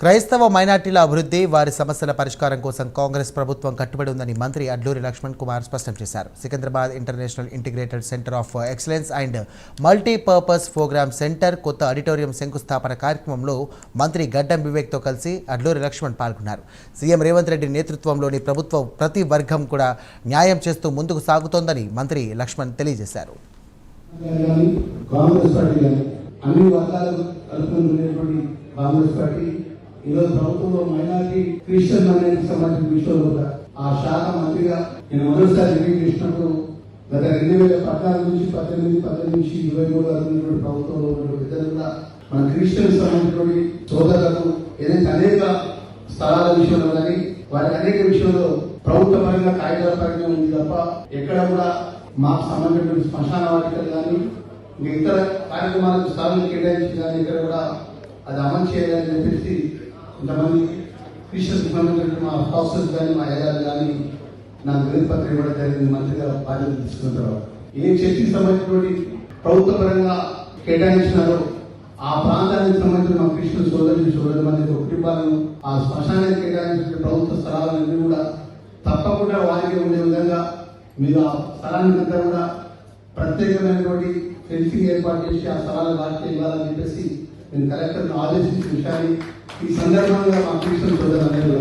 క్రైస్తవ మైనార్టీల అభివృద్ధి వారి సమస్యల పరిష్కారం కోసం కాంగ్రెస్ ప్రభుత్వం కట్టుబడి ఉందని మంత్రి అడ్లూరి లక్ష్మణ్ కుమార్ స్పష్టం చేశారు. Secunderabad international integrated centre of excellence and multipurpose programme centre కొత్త ఆడిటోరియం శంకుస్థాపన కార్యక్రమంలో మంత్రి గడ్డం వివేక్తో కలిసి అడ్లూరి లక్ష్మణ్ పాల్గొన్నారు. సీఎం రేవంత్ రెడ్డి నేతృత్వంలోని ప్రభుత్వం ప్రతి వర్గం కూడా న్యాయం చేస్తూ ముందుకు సాగుతోందని మంత్రి లక్ష్మణ్ తెలియజేశారు. కాంగ్రెస్ పార్టీ అన్ని వర్గాలు కాంగ్రెస్ పార్టీ ఈరోజు ప్రభుత్వంలో మైనారిటీ క్రిస్టియన్ మైనారిటీ సంబంధించిన విషయంలో కూడా ఆ శాఖ మంత్రిగా నేను మొదటిసారి రివ్యూ చేసినప్పుడు గత రెండు వేల పద్నాలుగు నుంచి పద్దెనిమిది పద్దెనిమిది నుంచి ఇరవై మూడు వరకు ప్రభుత్వంలో ఉన్నటువంటి విధంగా మన క్రిస్టియన్ సంబంధించినటువంటి సోదరులకు ఏదైతే అనేక స్థలాల విషయంలో కానీ వాటి అనేక విషయంలో ప్రభుత్వ పరంగా కాగితాల పరంగా ఉంది తప్ప ఎక్కడ కూడా మాకు సంబంధించిన శ్మశాన వాటికలు కానీ ఇతర కార్యక్రమాలకు స్థానం కేటాయించి కానీ ఇక్కడ కూడా అది అమలు చేయాలని చెప్పేసి కొంతమంది క్రిస్టియన్ డిపార్ట్మెంట్ మా హాస్టల్స్ కానీ మా అయ్యాలు కానీ నాకు వినపత్రం ఇవ్వడం జరిగింది. మంత్రిగా బాధ్యత తీసుకున్న తర్వాత. ఏ చర్చికి సంబంధించినటువంటి ప్రభుత్వ పరంగా కేటాయించినారో ఆ ప్రాంతానికి సంబంధించిన మా క్రిస్టియన్ సోదరులు సోదరు మంది కుటుంబాలను ఆ శ్మశానానికి కేటాయించిన ప్రభుత్వ స్థలాలన్నీ కూడా తప్పకుండా వారికి ఉండే విధంగా మీరు ఆ స్థలాన్ని అంతా కూడా ప్రత్యేకమైనటువంటి ఫెన్సింగ్ ఏర్పాటు చేసి ఆ స్థలాలు వారికి ఇవ్వాలని చెప్పేసి నేను కలెక్టర్ను ఆదేశించిన విషయాన్ని ఈ సందర్భంగా మా కృష్ణ సోదరులందరూ